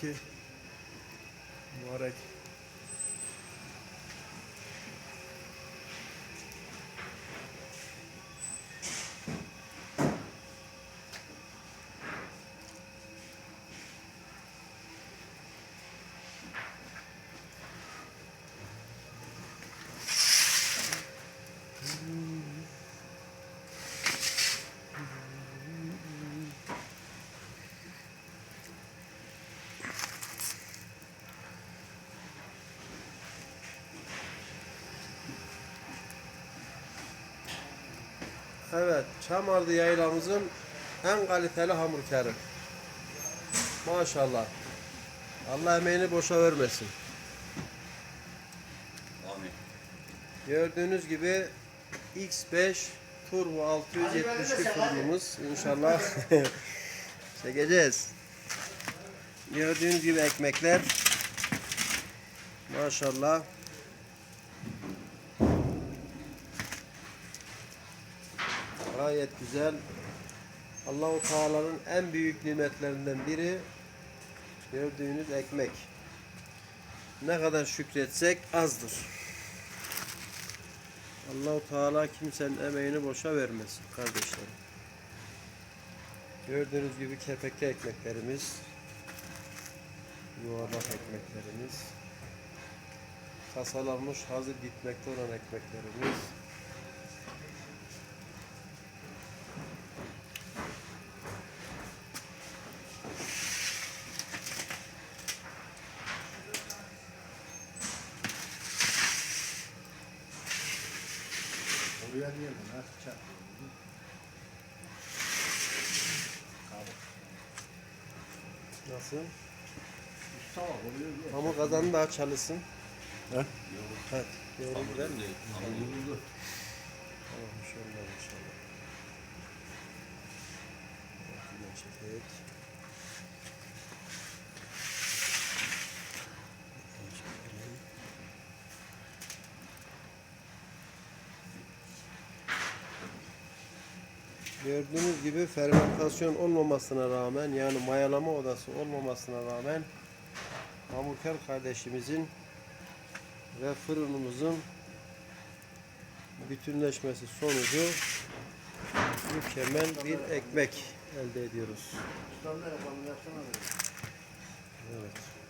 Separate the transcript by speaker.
Speaker 1: Ki. Mübarek. Evet, Çamardı yaylamızın en kaliteli hamurkarı. Maşallah. Allah emeğini boşa vermesin.
Speaker 2: Amin.
Speaker 1: Gördüğünüz gibi X5 Turbo 672 fırınımız inşallah çekeceğiz. Gördüğünüz gibi ekmekler maşallah gayet güzel. Allahu Teala'nın en büyük nimetlerinden biri gördüğünüz ekmek. Ne kadar şükretsek azdır. Allahu Teala kimsenin emeğini boşa vermesin kardeşlerim. Gördüğünüz gibi kepekli ekmeklerimiz, yuvarlak ekmeklerimiz, kasalanmış hazır gitmekte olan ekmeklerimiz.
Speaker 3: Oraya niye bu? Nasıl çarpıyor?
Speaker 1: Nasıl?
Speaker 3: Mustafa oraya niye?
Speaker 1: Hamur kazanı daha çalışsın.
Speaker 3: He?
Speaker 1: Evet. Doğru gider.
Speaker 3: Vuruldu.
Speaker 1: Tamam inşallah inşallah. Şuradan çekek. Şuradan çekelim. Gördüğünüz gibi fermentasyon olmamasına rağmen yani mayalama odası olmamasına rağmen hamurkar kardeşimizin ve fırınımızın bütünleşmesi sonucu mükemmel bir ekmek elde ediyoruz. Evet.